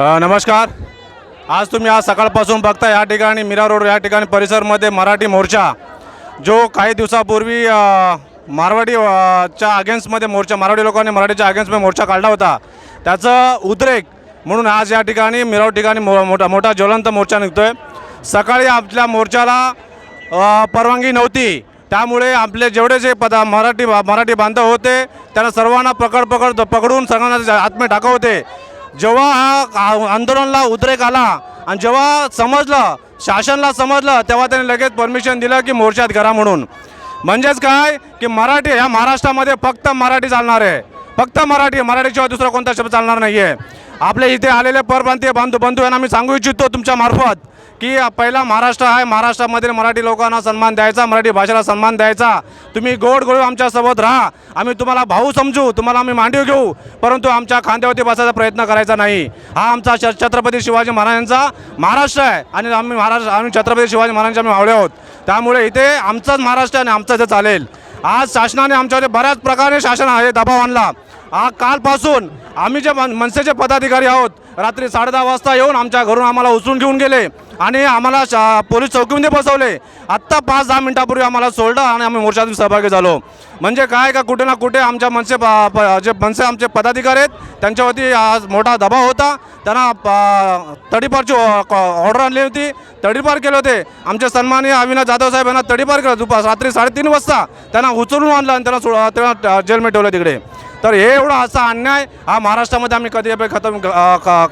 नमस्कार. आज तुम्ही आज सकाळपासून बघता या ठिकाणी मीरा रोड या ठिकाणी परिसरमध्ये मराठी मोर्चा जो काही दिवसापूर्वी मारवाडी च्या अगेन्स्टमध्ये मोर्चा मराठी लोकांनी मराठीच्या अगेन्स्टमध्ये मोर्चा काढला होता. त्याचं उद्रेक म्हणून आज या ठिकाणी मिराव ठिकाणी मो मोठा मोठा ज्वलंत मोर्चा निघतोय. सकाळी आपल्या मोर्चाला परवानगी नव्हती. त्यामुळे आपले जेवढे जे पदा मराठी मराठी बांधव होते त्यांना सर्वांना पकड पकड पकडून सर्वांना आत्मे टाकव होते. जेव्हा हा आंदोलनला आंदोलनाला उद्रेक आला आणि जेव्हा समजलं शासनला समजलं तेव्हा त्यांनी लगेच परमिशन दिलं की मोर्चात घरा म्हणून. म्हणजेच काय? की मराठी ह्या महाराष्ट्रामध्ये फक्त मराठी चालणार आहे. फक्त मराठी मराठीशिवाय दुसरा कोणता शब्द चालणार नाही आहे आपल्या इथे आलेले परप्रांतीय बांधू बंधू यांना मी सांगू इच्छितो तुमच्या मार्फत की पहिला महाराष्ट्र आहे महाराष्ट्रामधील मराठी लोकांना सन्मान द्यायचा मराठी भाषेला सन्मान द्यायचा. तुम्ही गोड गोड आमच्यासोबत राहा. आम्ही तुम्हाला भाऊ समजू तुम्हाला आम्ही मांडीव घेऊ. परंतु आमच्या खांद्यावरती बसायचा प्रयत्न करायचा नाही. हा आमचा छ- छत्रपती शिवाजी महाराजांचा महाराष्ट्र आहे आणि आम्ही महाराष्ट्र आम्ही छत्रपती शिवाजी महाराजांचे आम्ही आवडे आहोत. त्यामुळे इथे आमचाच महाराष्ट्र आणि आमचं इथे चालेल. आज शासनाने आमच्यावर बऱ्याच प्रकारे शासन आहे दबाव आणला. हा कालपासून आम्ही जे मन मनसेचे पदाधिकारी आहोत रात्री साडे दहा वाजता येऊन आमच्या घरून आम्हाला उचलून घेऊन गेले आणि आम्हाला शा पोलीस चौकीमध्ये बसवले. आत्ता पाच दहा मिनिटापूर्वी आम्हाला सोडलं आणि आम्ही मोर्चातून सहभागी झालो. म्हणजे काय का कुठे ना कुठे आमच्या मनसे प- जे मनसे आमचे पदाधिकारी आहेत त्यांच्यावरती आज मोठा दबाव होता. त्यांना प- तडीपारची ऑर्डर आणली होती. तडीपार केले होते. आमचे सन्माननीय अविनाश जाधव साहेब यांना तडीपार केलं. दुपार रात्री साडेतीन वाजता त्यांना उचलून आणलं आणि त्यांना सोड त्यांना जेलमध्ये ठेवलं तिकडे. तर हे एवढा असा अन्याय हा महाराष्ट्रामध्ये आम्ही कधी खतम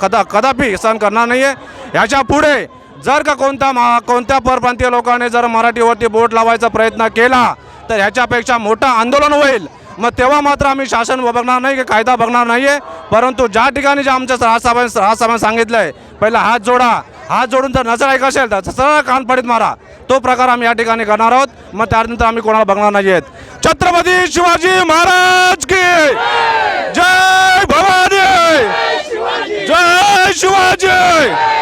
कदा कदापि सहन करणार नाही आहे ह्याच्या पुढे जर का कोणता मा कोणत्या परप्रांतीय लोकांनी जर मराठीवरती बोट लावायचा प्रयत्न केला तर ह्याच्यापेक्षा मोठं आंदोलन होईल. मग तेव्हा मात्र आम्ही शासन बघणार नाही की कायदा बघणार नाही आहे परंतु ज्या ठिकाणी जे आमच्या राजसाहेबांनी राजसाहेबांनी सांगितलं आहे पहिला हात जोडा. हात जोडून जर नजर ऐक असेल तर सरळ कान पडीत मारा. तो प्रकार आम्ही या ठिकाणी करणार आहोत. मग त्यानंतर आम्ही कोणाला बघणार नाही आहेत छत्रपती शिवाजी महाराज की! जय